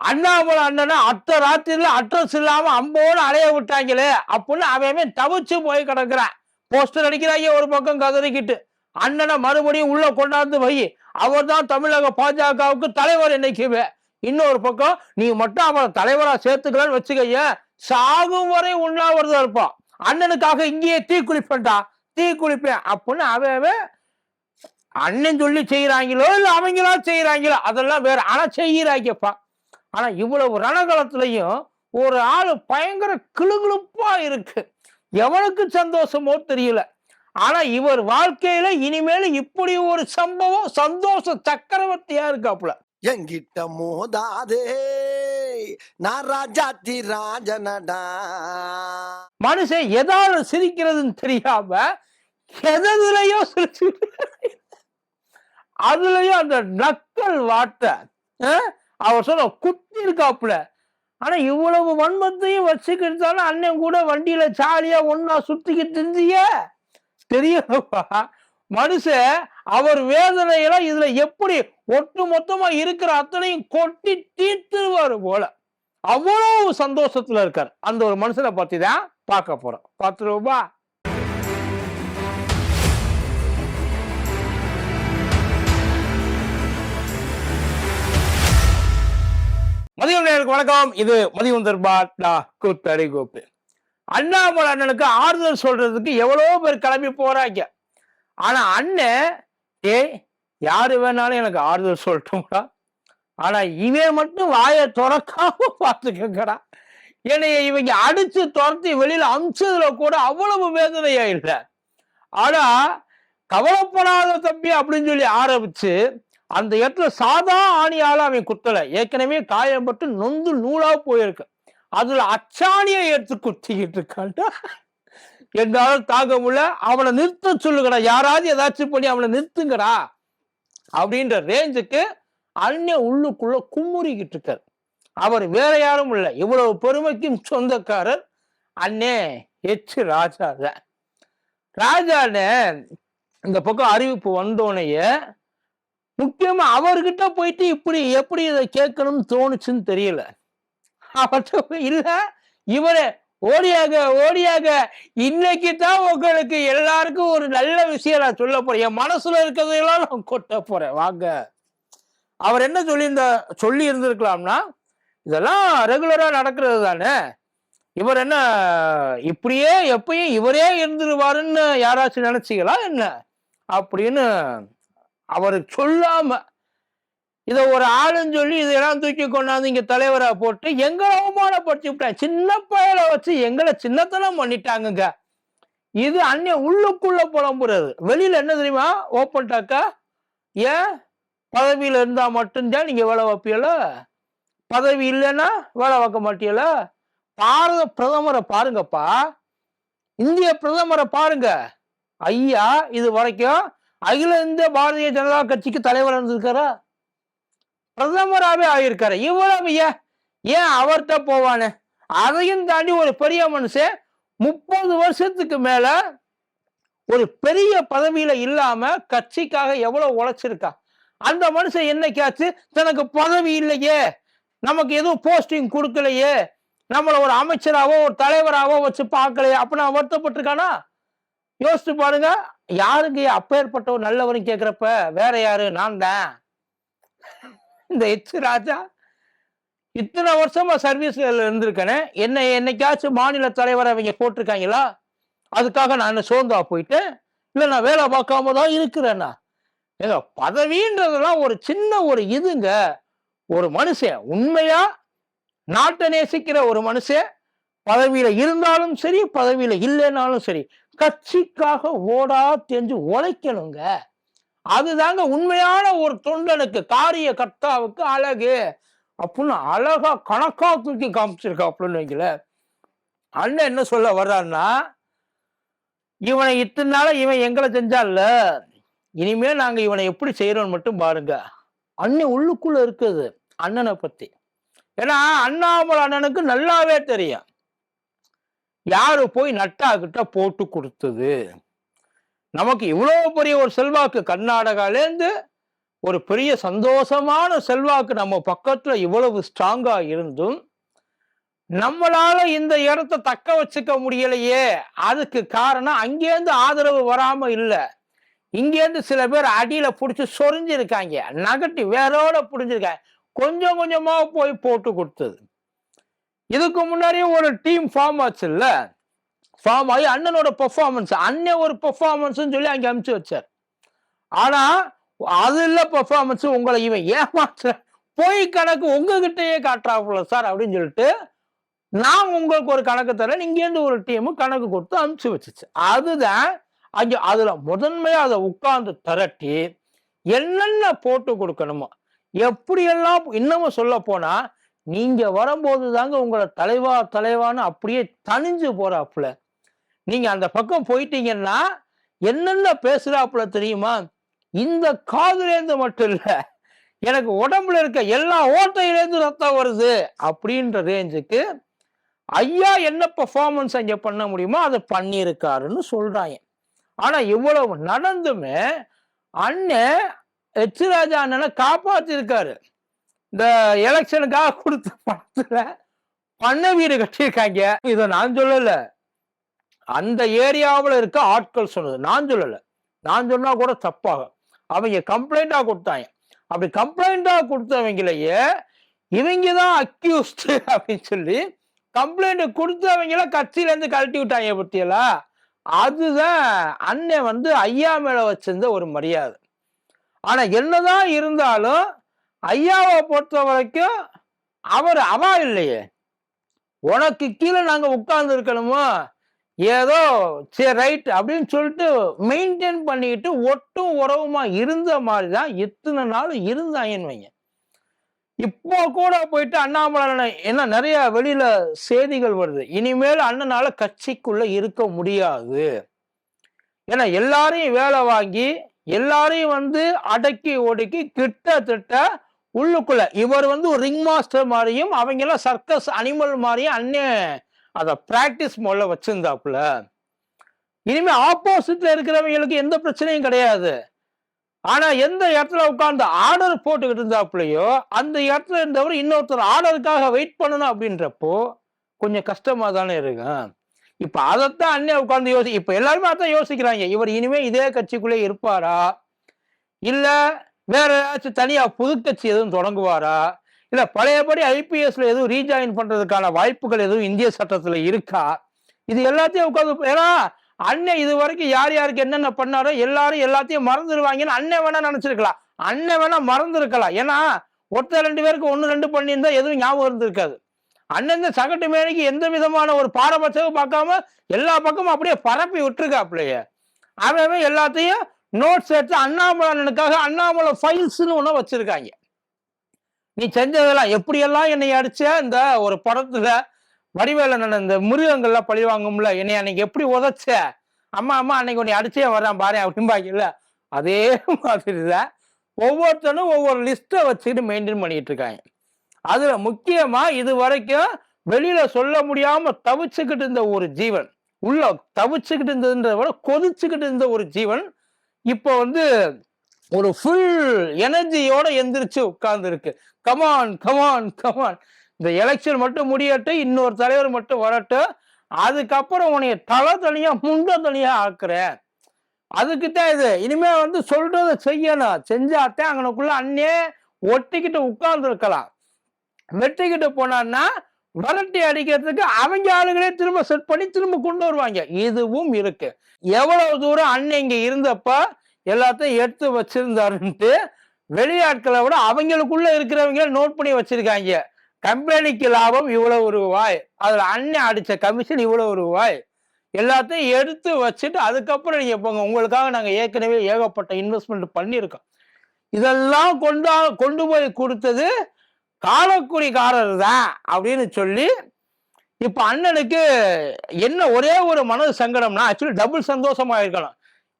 அண்ணாமலை அண்ணனை அத்த ராத்திரில அட்ரஸ் இல்லாம அம்போடு அலைய விட்டாங்களே அப்படின்னு அவன் தவிச்சு போய் கிடக்குறான். போஸ்டர் அடிக்கிறாங்க ஒரு பக்கம் கதறிக்கிட்டு. அண்ணனை மறுபடியும் உள்ள கொண்டாந்து வை. அவர் தான் தமிழக பாஜகவுக்கு தலைவர் என்னைக்குவே இன்னொரு பக்கம் நீ மட்டும் அவனை தலைவரா சேர்த்துக்கலன்னு வச்சுக்கைய. சாகும் வரை உண்ணாவிரதம் இருப்பான். அண்ணனுக்காக இங்கேயே தீ குளிப்பேன்டா தீ குளிப்பேன் அப்படின்னு அவன் அண்ணன் சொல்லி செய்யறாங்களோ இல்ல அவங்களா செய்யறாங்களோ அதெல்லாம் வேற. ஆனா செய்யறாங்கப்பா ஆனா இவ்வளவு ரணகலத்திலையும் ஒரு ஆளு பயங்கர கிளுகிளுப்பா இருக்கு. எவனுக்கு சந்தோஷமோ தெரியல. ஆனா இவர் வாழ்க்கையில இனிமேல் இப்படி ஒரு சம்பவம் சந்தோஷ சக்கரவர்த்தியா இருக்காப்புல. எங்கிட்ட மோதாதே நான் ராஜாத்தி ராஜனடா. மனுஷன் எதால சிரிக்கிறதுன்னு தெரியாம எதுலயோ சிரிச்சு அதுலயும் அந்த நக்கல் வார்த்தை அவர் சொல்ல குத்தி இருக்காப்புல ஆனா இவ்வளவு வன்மத்தையும் வச்சுக்கிட்டாலும் அண்ணன் கூட வண்டியில ஜாலியா ஒன்னா சுத்திக்கிட்டு இருந்திய? தெரியலப்பா மனுஷன் அவர் வேதனையெல்லாம் இதுல எப்படி ஒட்டு மொத்தமா இருக்கிற அத்தனையும் கொட்டி தீர்த்துருவாரு போல. அவ்வளவு சந்தோஷத்துல இருக்கார். அந்த ஒரு மனுஷனை பத்தி தான் பார்க்க போறோம். பார்த்துருவோமா மதியம் நேருக்கு வணக்கம். இது மதியம் தர்பார் கூத்தடி கோப்பு அண்ணாமலை அண்ணனுக்கு ஆறுதல் சொல்றதுக்கு எவ்வளோ பேர் கிளம்பி போறாங்க. ஆனா அண்ணன் ஏய் யாரு வேணாலும் எனக்கு ஆறுதல் சொல்லட்டும்டா. ஆனா இவன் மட்டும் வாயை திறக்காம பார்த்துக்கங்கடா. என்னைய இவங்க அடிச்சு துரத்தி வெளியில அமிச்சதுல கூட அவ்வளவு வேதனையா இல்லை. ஆனா கவலைப்படாத தம்பி அப்படின்னு சொல்லி ஆரம்பிச்சு அந்த இடத்துல சாதா ஆணியால் அவன் குத்தலை. ஏற்கனவே காயம்பட்டு நொந்து நூலாக போயிருக்கு. அதில் அச்சாணியை எடுத்து குத்திக்கிட்டு இருக்கான்ட்டு என்னால் தாங்க முடியல. அவனை நிறுத்த சொல்லுங்கடா. யாராவது ஏதாச்சும் பண்ணி அவனை நிறுத்துங்கடா. அப்படின்ற ரேஞ்சுக்கு அண்ணன் உள்ளுக்குள்ள குமுறிக்கிட்டு இருக்கார். அவர் வேற யாரும் இல்லை. இவ்வளவு பெருமைக்கும் சொந்தக்காரர் அண்ணே எச்சு ராஜா தான் ராஜானே இந்த பக்கம் அறிவிப்பு வந்தோடனேயே முக்கியமா அவர்கிட்ட போயிட்டு இப்படி எப்படி இதை கேட்கணும்னு தோணுச்சுன்னு தெரியல. அவர்கிட்ட போய் இல்ல இவரே ஓடியாக ஓடியாக இன்னைக்கு தான் உங்களுக்கு எல்லாருக்கும் ஒரு நல்ல விஷயம் நான் சொல்ல போறேன். என் மனசுல இருக்கிறதெல்லாம் நான் கொட்ட போறேன். வாங்க. அவர் என்ன சொல்லியிருந்த சொல்லி இருந்திருக்கலாம்னா இதெல்லாம் ரெகுலரா நடக்கிறது தானே. இவர் என்ன இப்படியே எப்பயும் இவரே இருந்துருவாருன்னு யாராச்சும் நினைச்சீங்களா என்ன? அப்படின்னு அவருக்கு சொல்லாம இதை ஒரு ஆளுன்னு சொல்லி இதெல்லாம் தூக்கி கொண்டாந்து இங்க தலைவரா போட்டு எங்களை அவமானப்படுத்தி விட்டாங்க. சின்ன பயலை வச்சு எங்களை சின்னத்தனம் பண்ணிட்டாங்கங்க. இது அந்நிய உள்ளுக்குள்ள புலம்புறது. வெளியில என்ன தெரியுமா? ஓப்பன் டாக்கா ஏன்? பதவியில இருந்தா மட்டும்தான் நீங்க வேலை வைப்பீங்களா? பதவி இல்லைன்னா வேலை வைக்க மாட்டீங்கள? பாரத பிரதமரை பாருங்கப்பா. இந்திய பிரதமரை பாருங்க. ஐயா இது வரைக்கும் அகில இந்திய பாரதிய ஜனதா கட்சிக்கு தலைவர் இருந்திருக்காரா பிரதமராகவே ஆகியிருக்காரு இவ்வளவு ஏன் ஏன் அவர்கிட்ட போவானே? அதையும் தாண்டி ஒரு பெரிய மனுஷன் முப்பது வருஷத்துக்கு மேல ஒரு பெரிய பதவியில இல்லாம கட்சிக்காக எவ்வளவு உழைச்சிருக்கா? அந்த மனுஷன் என்னைக்காச்சு தனக்கு பதவி இல்லையே. நமக்கு எதுவும் போஸ்டிங் கொடுக்கலையே. நம்மளை ஒரு அமைச்சராகவோ ஒரு தலைவராகவோ வச்சு பார்க்கலையே. அப்படின்னு வருத்தப்பட்டிருக்கானா? யோசிச்சு பாருங்க. யாருங்க அப்பேற்பட்ட ஒரு நல்லவரும் கேக்குறப்ப வேற யாரு? நான் தான். இந்த எச் ராஜா இத்தனை வருஷமா சர்வீஸ்ல இருந்திருக்கேனே. என்னை என்னைக்காச்சும் மாநில தலைவரை அவங்க போட்டிருக்காங்களா? அதுக்காக நான் சோர்ந்தா போயிட்டேன். இல்லை நான் வேலை பார்க்காம தான் இருக்கிறேன்னா ஏங்க பதவின்றதெல்லாம் ஒரு சின்ன ஒரு இதுங்க. ஒரு மனுஷன் உண்மையா நாட்டை நேசிக்கிற ஒரு மனுஷன் பதவியில இருந்தாலும் சரி பதவியில இல்லைனாலும் சரி கட்சிக்காக ஓடா தெரிஞ்சு உழைக்கணுங்க. அதுதாங்க உண்மையான ஒரு தொண்டனுக்கு காரிய கர்த்தாவுக்கு அழகு. அப்படின்னு அழகா கணக்கா தூக்கி காமிச்சிருக்கா அப்படின்னு வைக்கல அண்ணன் என்ன சொல்ல வர்றாருன்னா இவனை இத்தனை நாள இவன் எங்களை செஞ்சால இனிமே நாங்க இவனை எப்படி செய்யறோம்னு மட்டும் பாருங்க. அண்ணன் உள்ளுக்குள்ள இருக்குது அண்ணனை பத்தி. ஏன்னா அண்ணாமலை அண்ணனுக்கு நல்லாவே தெரியும். யாரு போய் நட்டா கிட்ட போட்டு கொடுத்தது? நமக்கு இவ்வளோ பெரிய ஒரு செல்வாக்கு. கர்நாடகாலேருந்து ஒரு பெரிய சந்தோஷமான செல்வாக்கு நம்ம பக்கத்தில் இவ்வளவு ஸ்ட்ராங்காக இருந்தும் நம்மளால இந்த இடத்த தக்க வச்சுக்க முடியலையே. அதுக்கு காரணம் அங்கேருந்து ஆதரவு வராம இல்லை. இங்கேருந்து சில பேர் அடியில் பிடிச்சி சொரிஞ்சிருக்காங்க. நகட்டி வேரோட பிடிஞ்சிருக்காங்க. கொஞ்சம் கொஞ்சமாக போய் போட்டு கொடுத்தது. இதுக்கு முன்னாடியே ஒரு டீம் ஃபார்ம் ஆச்சு இல்ல ஃபார்ம் ஆகி அண்ணனோட பெர்ஃபார்மன்ஸ் அண்ணன் ஒரு பெர்ஃபார்மன்ஸ் சொல்லி அங்கே அமுச்சு வச்சார். ஆனா அது இல்ல பெர்ஃபார்மன்ஸ் உங்களை இவன் ஏமாற்ற போய் கணக்கு உங்ககிட்டயே காட்டுறாப்புல சார் அப்படின்னு சொல்லிட்டு நான் உங்களுக்கு ஒரு கணக்கு தரேன் இங்கேருந்து ஒரு டீம் கணக்கு கொடுத்து அனுப்பிச்சு வச்சுச்சு. அதுதான் அங்க அதுல முதன்மையா அதை உட்கார்ந்து திரட்டி என்னென்ன போட்டு கொடுக்கணுமோ எப்படியெல்லாம் இன்னமும் சொல்ல போனா நீங்க வரும்போது தாங்க உங்களை தலைவா தலைவான்னு அப்படியே தனிஞ்சு போறாப்புல. நீங்க அந்த பக்கம் போயிட்டீங்கன்னா என்னென்ன பேசுறாப்புல தெரியுமா? இந்த காதுலேருந்து மட்டும் இல்ல எனக்கு உடம்புல இருக்க எல்லா ஓட்டையிலேருந்து ரத்தம் வருது அப்படின்ற ரேஞ்சுக்கு ஐயா என்ன பெர்ஃபார்மன்ஸ் அங்க பண்ண முடியுமோ அதை பண்ணியிருக்காருன்னு சொல்றாங்க. ஆனா இவ்வளவு நடந்துமே அண்ணன் எச் ராஜா அண்ணனை காப்பாத்திருக்காரு. இந்த எலெக்ஷனுக்காக கொடுத்த பணத்துல பண்ண வீடு கட்டியிருக்காங்க. இதை நான் சொல்லல. அந்த ஏரியாவில் இருக்க ஆட்கள் சொன்னது நான் சொல்லல. நான் சொன்னா கூட தப்பாகும் அவங்க கம்ப்ளைண்டா கொடுத்தாங்க. அப்படி கம்ப்ளைண்டா கொடுத்தவங்களையே இவங்க தான் அக்யூஸ்ட் அப்படின்னு சொல்லி கம்ப்ளைண்ட் கொடுத்தவங்கள கட்சியிலேருந்து கழட்டி விட்டாங்க பத்தியலா? அதுதான் அண்ணன் வந்து ஐயா மேல வச்சிருந்த ஒரு மரியாதை. ஆனா என்னதான் இருந்தாலும் ஐயாவை பொறுத்த வரைக்கும் அவர் அவா இல்லையே. உனக்கு கீழே நாங்கள் உட்கார்ந்து இருக்கணுமோ? ஏதோ சரி ரைட் அப்படின்னு சொல்லிட்டு மெயின்டைன் பண்ணிக்கிட்டு ஒட்டும் உறவுமா இருந்த மாதிரி தான் இத்தனை நாள் இருந்தாங்கன்னு வைங்க இப்போ கூட போயிட்டு அண்ணாமலை என்ன நிறைய வெளியில செய்திகள் வருது. இனிமேல் அண்ணனால கட்சிக்குள்ள இருக்க முடியாது. ஏன்னா எல்லாரையும் வேலை வாங்கி எல்லாரையும் வந்து அடக்கி ஒடுக்கி கிட்டத்தட்ட உள்ளுக்குள்ள. இவர் வந்து ஒரு ரிங் மாஸ்டர் மாதிரியும் அவங்க எல்லாம் சர்க்கஸ் அனிமல் மாதிரியும் அன்னே அதை பிராக்டிஸ் முதல்ல வச்சிருந்தாப்புல. இனிமே ஆப்போசிட்ல இருக்கிறவங்களுக்கு எந்த பிரச்சனையும் கிடையாது. ஆனா எந்த இடத்துல உட்கார்ந்து ஆர்டர் போட்டுக்கிட்டு இருந்தாப்புலையோ அந்த இடத்துல இருந்தவர் இன்னொருத்தர் ஆர்டருக்காக வெயிட் பண்ணணும் அப்படின்றப்போ கொஞ்சம் கஷ்டமா தானே இருக்கும். இப்ப அதைத்தான் அண்ணன் உட்கார்ந்து யோசி இப்ப எல்லாருமே அதான் யோசிக்கிறாங்க. இவர் இனிமே இதே கட்சிக்குள்ளே இருப்பாரா? இல்லை வேற ஏதாச்சும் தனியா புதுக்கட்சி எதுவும் தொடங்குவாரா? இல்ல பழையபடி ஐபிஎஸ்ல எதுவும் ரீஜாயின் பண்றதுக்கான வாய்ப்புகள் எதுவும் இந்திய சட்டத்துல இருக்கா? இது எல்லாத்தையும் உட்காந்து ஏன்னா அண்ணன் இது வரைக்கும் யார் யாருக்கு என்னென்ன பண்ணாரோ எல்லாரும் எல்லாத்தையும் மறந்துடுவாங்கன்னு அண்ணன் வேணா நினைச்சிருக்கலாம். அண்ணன் வேணா மறந்துருக்கலாம். ஏன்னா ஒருத்தர் ரெண்டு பேருக்கு ஒன்று ரெண்டு பண்ணியிருந்தா எதுவும் ஞாபகம் இருந்திருக்காது. அண்ணன் இந்த சகட்டு மேலைக்கு எந்த விதமான ஒரு பாரபட்சமும் பார்க்காம எல்லா பக்கமும் அப்படியே பரப்பி விட்டுருக்காப்லையே. அவன் எல்லாத்தையும் நோட்ஸ் எடுத்து அண்ணாமலை அண்ணனுக்காக அண்ணாமலை ஃபைல்ஸ்னு ஒன்று வச்சுருக்காங்க. நீ செஞ்சதெல்லாம் எப்படியெல்லாம் என்னை அடிச்ச இந்த ஒரு படத்தில் வடிவேலன் இந்த மிருகங்கள்லாம் பழி வாங்கும்ல என்னை அன்னைக்கு எப்படி உதச்ச? அம்மா அம்மா அன்னைக்கு உன்னை அடிச்சே வர்றான் பாரு அப்படிம்பாங்கல்ல அதே மாதிரி தான் ஒவ்வொருத்தனும் ஒவ்வொரு லிஸ்ட்டை வச்சுக்கிட்டு மெயின்டைன் பண்ணிட்டு இருக்காங்க. அதுல முக்கியமா இது வரைக்கும் வெளியில சொல்ல முடியாம தவிச்சுக்கிட்டு இருந்த ஒரு ஜீவன் உள்ள தவிச்சுக்கிட்டு இருந்ததுன்றத விட கொதிச்சுக்கிட்டு இருந்த ஒரு ஜீவன் இப்போ வந்து ஒரு ஃபுல் எனர்ஜியோட எந்திரிச்சு உட்கார்ந்து இருக்கு come on come on come on இந்த எலெக்ஷன் மட்டும் முடியட்டும் இன்னொரு தலைவர் மட்டும் வரட்டும் அதுக்கப்புறம் உன்னைய தலை தனியா முண்ட தனியா ஆக்குறேன். அதுக்குத்தான் இது. இனிமே வந்து சொல்றத செய்யணும். செஞ்சாத்தான் அங்கனுக்குள்ள அண்ணே ஒட்டிக்கிட்டு உட்கார்ந்து இருக்கலாம் வெட்டிக்கிட்டு போனான்னா விரட்டி அடிக்கிறதுக்கு அவங்க ஆளுங்களே திரும்ப செட் பண்ணி திரும்ப கொண்டு வருவாங்க. இதுவும் இருக்கு. எவ்வளவு தூரம் அண்ணன் இங்க இருந்தப்ப எல்லாத்தையும் எடுத்து வச்சிருந்தாருன்ட்டு வெளியாட்களை விட அவங்களுக்குள்ள இருக்கிறவங்க நோட் பண்ணி வச்சிருக்காங்க. கம்பெனிக்கு லாபம் இவ்வளவு ரூபாய். அதுல அண்ணன் அடிச்ச கமிஷன் இவ்வளவு ரூபாய். எல்லாத்தையும் எடுத்து வச்சுட்டு அதுக்கப்புறம் நீங்க போங்க. உங்களுக்காக நாங்க ஏற்கனவே ஏகப்பட்ட இன்வெஸ்ட்மெண்ட் பண்ணியிருக்கோம். இதெல்லாம் கொண்டா கொண்டு போய் கொடுத்தது காலக்குடிக்காரர் தான் அப்படின்னு சொல்லி இப்போ அண்ணனுக்கு என்ன ஒரே ஒரு மனது சங்கடம்னா ஆக்சுவலி டபுள் சந்தோஷமா இருக்கணும்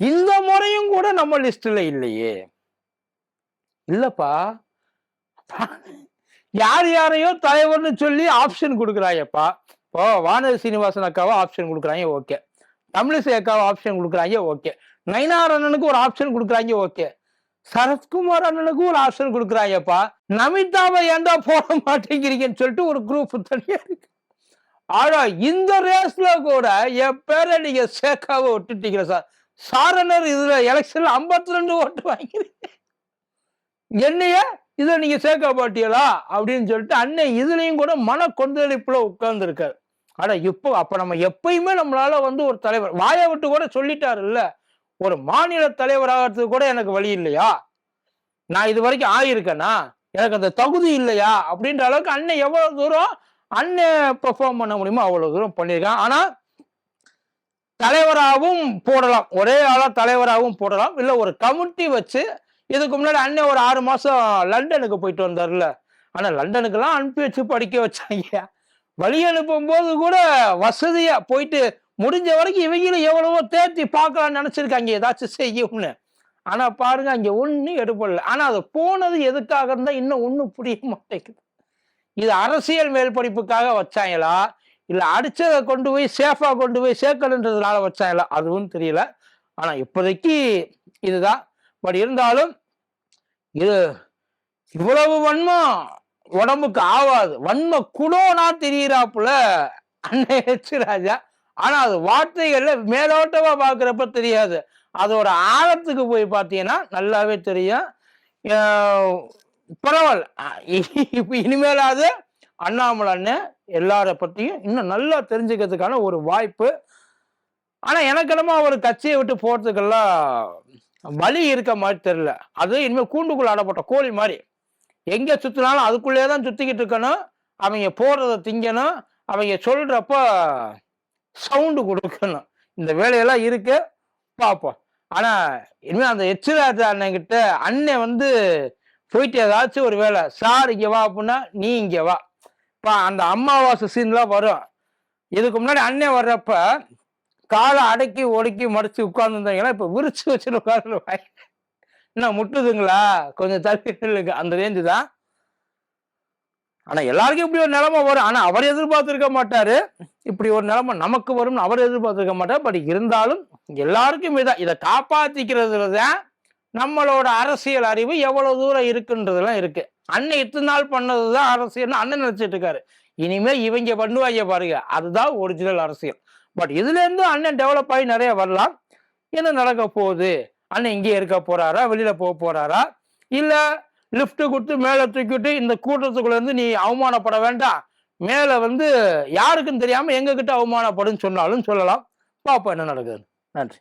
இந்த முறையும் கூட நம்ம லிஸ்ட்ல இல்லையே. இல்லப்பா. யார் யாரையோ தலைவர்னு சொல்லி ஆப்ஷன் கொடுக்குறாங்கப்பா ஓ வானதி சீனிவாசன் அக்காவை ஆப்ஷன் கொடுக்குறாங்க ஓகே தமிழிசை அக்காவை ஆப்ஷன் கொடுக்குறாங்க ஓகே நயினார் அண்ணனுக்கு ஒரு ஆப்ஷன் கொடுக்குறாங்க ஓகே சரத்குமார் அண்ணனுக்கும் ஒரு ஆப்ஷன் கொடுக்குறாங்கப்பா. நமிதாவை ஏன்டா போட மாட்டேங்கிறீங்கன்னு சொல்லிட்டு ஒரு குரூப் தனியா இருக்கு. ஆனா இந்த ரேஸ்ல கூட என் பேரை நீங்க சேக்காவை விட்டுட்டீங்க சார் சாரணர் இதுல எலெக்ஷன்ல 52 ரெண்டு ஓட்டு வாங்கிறீங்க என்னைய இதுல நீங்க சேர்க்க மாட்டீங்களா? அப்படின்னு சொல்லிட்டு அண்ணன் இதுலயும் கூட மன கொந்தளிப்புல உட்கார்ந்து இருக்காரு ஆனா இப்போ அப்ப நம்ம எப்பயுமே நம்மளால வந்து ஒரு தலைவர் வாயை விட்டு கூட சொல்லிட்டாரு இல்ல ஒரு மாநில தலைவர் ஆகிறதுக்கு கூட எனக்கு வழி இல்லையா? நான் இது வரைக்கும் ஆயிருக்கேனா? எனக்கு அந்த தகுதி இல்லையா? அப்படின்ற அளவுக்கு அண்ணன் எவ்வளவு தூரம் அண்ணன் பெர்ஃபார்ம் பண்ண முடியுமோ அவ்வளவு தூரம் பண்ணியிருக்கான். ஆனா தலைவராகவும் போடலாம். ஒரே ஆளா தலைவராகவும் போடலாம். இல்ல ஒரு கமிட்டி வச்சு இதுக்கு முன்னாடி அண்ணன் ஒரு ஆறு மாசம் லண்டனுக்கு போயிட்டு வந்தார்ல. ஆனா லண்டனுக்கெல்லாம் அனுப்பி வச்சு படிக்க வச்சாங்க. வழி அனுப்பும் போது கூட வசதியா போயிட்டு முடிஞ்ச வரைக்கும் இவங்களும் எவ்வளவோ தேர்த்தி பார்க்கலாம்னு நினைச்சிருக்காங்க ஏதாச்சும் செய்யும்னு. ஆனா பாருங்க அங்க ஒன்றும் எடுப்படல ஆனா அது போனது எதுக்காக இருந்தா இன்னும் ஒன்றும் புரிய மாட்டேங்குது. இது அரசியல் மேல் படிப்புக்காக வச்சாங்களா? இல்ல அடிச்சதை கொண்டு போய் சேஃபா கொண்டு போய் சேர்க்கணுன்றதுனால வச்சாங்களா? அதுவும் தெரியல. ஆனா இப்போதைக்கு இதுதான். பட் இருந்தாலும் இது இவ்வளவு வன்மம் உடம்புக்கு ஆகாது வன்ம குடோனா தெரியிறாப்புல அண்ணன் ஹெச் ராஜா. ஆனா அது வார்த்தைகள்ல மேலோட்டமா பாக்குறப்ப தெரியாது. அதோட ஆழத்துக்கு போய் பார்த்தீங்கன்னா நல்லாவே தெரியும். பரவாயில்ல. அஹ் இனிமேலாவது அண்ணாமலை அண்ணன் எல்லார பத்தியும் இன்னும் நல்லா தெரிஞ்சுக்கிறதுக்கான ஒரு வாய்ப்பு. ஆனா எனக்கு என்னமோ அவர் கட்சியை விட்டு போறதுக்கெல்லாம் வழி இருக்க மாதிரி தெரியல. அது இனிமேல் கூண்டுக்குள்ள அடப்பட்ட கோழி மாதிரி. எங்க சுத்தினாலும் அதுக்குள்ளேயே தான் சுத்திக்கிட்டு இருக்கணும். அவங்க போடுறத திங்கணும். அவங்க சொல்கிறப்போ சவுண்டு கொடுக்கணும். இந்த வேலையெல்லாம் இருக்கு பார்ப்போம். ஆனா இனிமேல் அந்த எச்சிராஜா அண்ணன் கிட்ட அண்ணன் வந்து போயிட்டு ஏதாச்சும் ஒரு வேலை. சார் இங்க வா அப்படின்னா நீ இங்க வா. இப்போ அந்த அம்மாவாசை சீன்லாம் வரும். இதுக்கு முன்னாடி அண்ணன் வர்றப்ப காலை அடக்கி ஒடுக்கி மடிச்சு உட்கார்ந்துருந்தாங்கன்னா இப்போ விரிச்சு வச்சுட்டு உட்காந்துருவாங்க என்ன முட்டுதுங்களா? கொஞ்சம் தள்ளி அந்த ரேஞ்சு தான். ஆனால் எல்லாருக்கும் இப்படி ஒரு நிலைமை வரும். ஆனால் அவர் எதிர்பார்த்துருக்க மாட்டார். இப்படி ஒரு நிலைமை நமக்கு வரும்னு அவர் எதிர்பார்த்துருக்க மாட்டார். பட் இருந்தாலும் எல்லாருக்கும் இதான். இதை காப்பாற்றிக்கிறதுல தான் நம்மளோட அரசியல் அறிவு எவ்வளோ தூரம் இருக்குன்றதுலாம் இருக்குது அண்ணன் இத்தனை நாள் பண்ணது தான் அரசியல்னு அண்ணன் நினச்சிட்டு இருக்காரு. இனிமேல் இவங்க பண்ணுவாங்க பாருங்க. அதுதான் ஒரிஜினல் அரசியல். பட் இதுலேருந்து அண்ணன் டெவலப் ஆகி நிறைய வரலாம். என்ன நடக்க போகுது? அண்ணன் இங்கே இருக்க போகிறாரா வெளியில் போக போகிறாரா இல்லை லிஃப்ட் கொடுத்து மேல தூக்கிட்டு இந்த கூட்டத்துக்குள்ள இருந்து நீ அவமானப்பட வேண்டாம். மேல வந்து யாருக்கும் தெரியாம எங்க கிட்ட அவமானப்படும் சொன்னாலும் சொல்லலாம். பாப்போம் என்ன நடக்குது நன்றி.